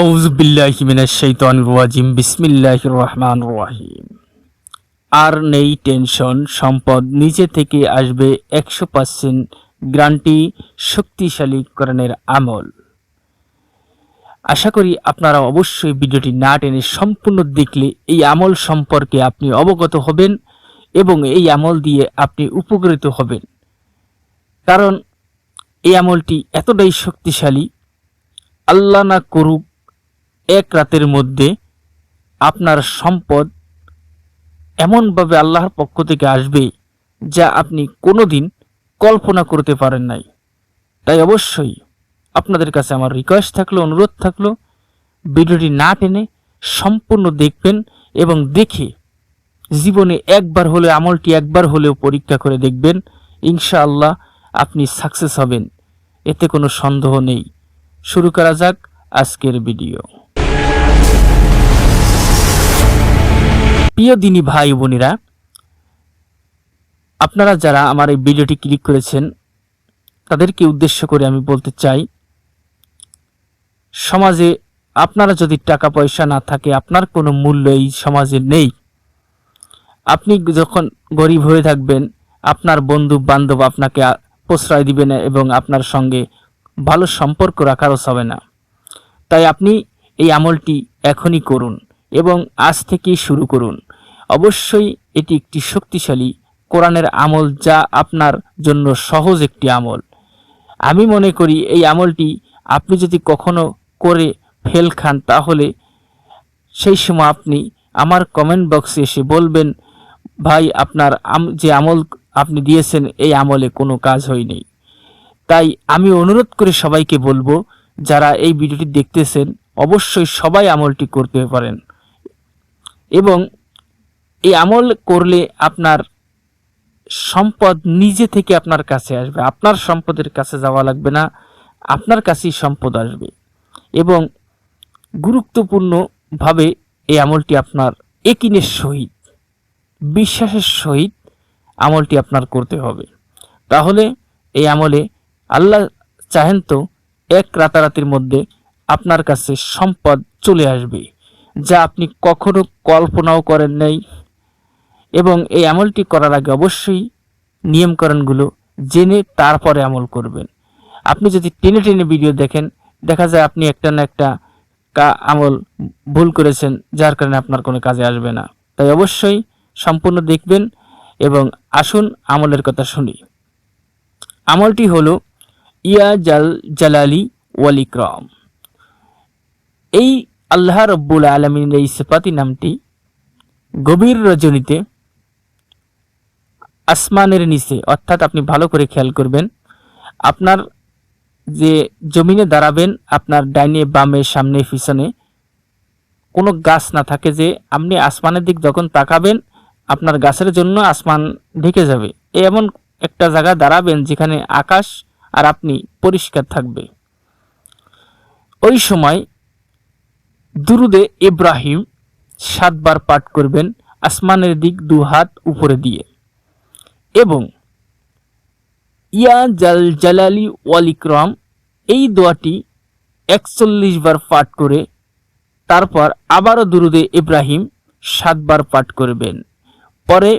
আউজ বিল্লাহিমিনাশ শাইতানির রাজিম। বিসমিল্লাহির রহমানির রহিম। আর নেই টেনশন, সম্পদ নিজে থেকে আসবে একশো পার্সেন্ট গ্রান্টি শক্তিশালীকরণের আমল। আশা করি আপনারা অবশ্যই ভিডিওটি না টেনে সম্পূর্ণ দেখলে এই আমল সম্পর্কে আপনি অবগত হবেন এবং এই আমল দিয়ে আপনি উপকৃত হবেন। কারণ এই আমলটি এতটাই শক্তিশালী, আল্লাহ না করুক এক রাতের মধ্যে আপনার সম্পদ এমনভাবে আল্লাহর পক্ষ থেকে আসবে যা আপনি কোনোদিন কল্পনা করতে পারেন নাই। তাই অবশ্যই আপনাদের কাছে আমার রিকোয়েস্ট থাকল, অনুরোধ থাকল, ভিডিওটি না টেনে সম্পূর্ণ দেখবেন এবং দেখে জীবনে একবার হলে আমলটি একবার হলেও পরীক্ষা করে দেখবেন, ইনশাআল্লাহ আপনি সাকসেস হবেন। এতে কোনো সন্দেহ নেই। শুরু করা যাক আজকের ভিডিও প্রিয় দিনী ভাই বোনেরা, আপনারা যারা আমার এই ভিডিওটি ক্লিক করেছেন, তাদেরকে উদ্দেশ্য করে আমি বলতে চাই, সমাজে আপনারা যদি টাকা পয়সা না থাকে, আপনার কোনো মূল্য এই সমাজে নেই। আপনি যখন গরিব হয়ে থাকবেন, আপনার বন্ধু বান্ধব আপনাকে প্রশ্রয় দিবে না এবং আপনার সঙ্গে ভালো সম্পর্ক রাখারও হবে না। তাই আপনি এই আমলটি এখনই করুন এবং আজ থেকেই শুরু করুন। অবশ্যই এটি একটি শক্তিশালী কোরআনের আমল যা আপনার জন্য সহজ একটি আমল। আমি মনে করি এই আমলটি আপনি যদি কখনো করে ফেল খান তাহলে সেই সময় আপনি আমার কমেন্ট বক্সে এসে বলবেন, ভাই, আপনার যে আমল আপনি দিয়েছেন এই আমলে কোনো কাজ হয়নি। তাই আমি অনুরোধ করে সবাইকে বলব, যারা এই ভিডিওটি দেখতেছেন, অবশ্যই সবাই আমলটি করতে পারেন। এবং এই আমল করলে আপনার সম্পদ নিজে থেকে আপনার কাছে আসবে। আপনার সম্পদের কাছে যাওয়া লাগবে না, আপনার কাছেই সম্পদ আসবে। এবং গুরুত্বপূর্ণভাবে এই আমলটি আপনার একিনের সহিত, বিশ্বাসের সহিত আমলটি আপনার করতে হবে। তাহলে এই আমলে আল্লাহ চাহেন তো এক রাতারাতির মধ্যে আপনার কাছে সম্পদ চলে আসবে, যা আপনি কখনো কল্পনাও করেন নাই। এবং এই আমলটি করার আগে অবশ্যই নিয়মকরণগুলো জেনে তারপরে আমল করবেন। আপনি যদি টেনে টেনে ভিডিও দেখেন, দেখা যায় আপনি একটা না একটা আমল ভুল করেছেন, যার কারণে আপনার কোনো কাজে আসবে না। তাই অবশ্যই সম্পূর্ণ দেখবেন এবং আসুন আমলের কথা শুনি। আমলটি হলো, ইয়া জাল জালালি ওয়াল ইকরাম। এই আল্লাহ রব্বুল আলমিনের এই সেপাতি নামটি গভীর রজনীতে আসমানের নিচে, অর্থাৎ আপনি ভালো করে খেয়াল করবেন, আপনার যে জমিনে দাঁড়াবেন, আপনার ডাইনে, বামে, সামনে, পিছনে, কোনো গাছ না থাকে যে আপনি আসমানের দিক যখন তাকাবেন, আপনার গাছের জন্য আসমান ঢেকে যাবে। এমন একটা জায়গা দাঁড়াবেন যেখানে আকাশ আর আপনি পরিষ্কার থাকবে। ওই সময় দুরুদে ইব্রাহিম সাতবার পাঠ করবেন, আসমানের দিক দু হাত উপরে দিয়ে। এবং ইয়া জাল জালালি ওয়াল ইকরাম, এই দোয়াটি একচল্লিশ বার পাঠ করে, তারপর আবারও দুরুদে ইব্রাহিম সাতবার পাঠ করবেন। পরে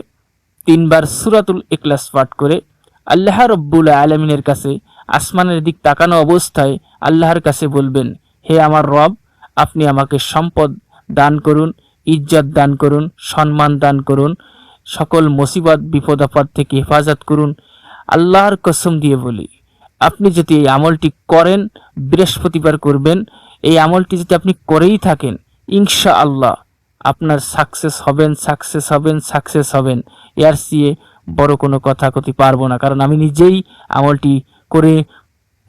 তিনবার সুরাতুল ইখলাস পাঠ করে, আল্লাহ রব্বুল আলমিনের কাছে আসমানের দিক তাকানো অবস্থায় আল্লাহর কাছে বলবেন, হে আমার রব, আপনি আমাকে সম্পদ দান করুন, ইজ্জত দান করুন, সম্মান দান করুন সকল মুসিবত, বিপদ, আপদ থেকে হেফাজত করুন, আল্লাহর কসম দিয়ে বলি। আপনি যদি এই আমলটি করেন, বৃহস্পতিবার করবেন, এই আমলটি যদি আপনি করেই থাকেন ইনশা আল্লাহ আপনার সাকসেস হবেন সাকসেস হবেন সাকসেস হবেন। এর সিয়ে বড় কোনো কথা করতে পারব না, কারণ আমি নিজেই আমলটি করে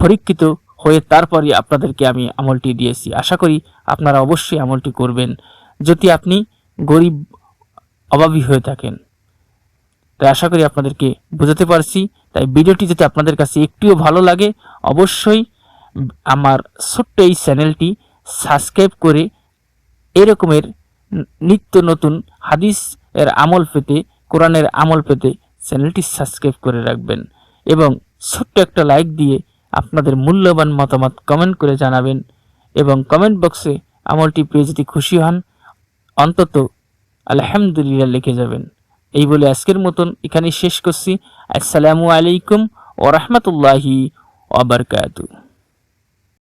পরীক্ষিত হয়ে তারপরই আপনাদেরকে আমি আমলটি দিয়েছি। আশা করি আপনারা অবশ্যই আমলটি করবেন। যদি আপনি গরিব, অভাবী হয়ে থাকেন তাই আশা করি আপনাদেরকে বোঝাতে পারছি। তাই ভিডিওটি যদি আপনাদের কাছে একটুও ভালো লাগে, অবশ্যই আমার ছোট্ট এই চ্যানেলটি সাবস্ক্রাইব করে এরকমের নিত্য নতুন হাদিস এর আমল পেতে, কোরআনের আমল পেতে চ্যানেলটি সাবস্ক্রাইব করে রাখবেন এবং ছোট্ট একটা লাইক দিয়ে আপনাদের মূল্যবান মতামত কমেন্ট করে জানাবেন এবং কমেন্ট বক্সে আমলটি পেয়ে যদি খুশি হন, অন্তত আলহামদুলিল্লাহ লিখে যাবেন। এই বলে আজকের মতন এখানে শেষ করছি। আসসালামু আলাইকুম ও রহমতুল্লাহি ওবরকাতু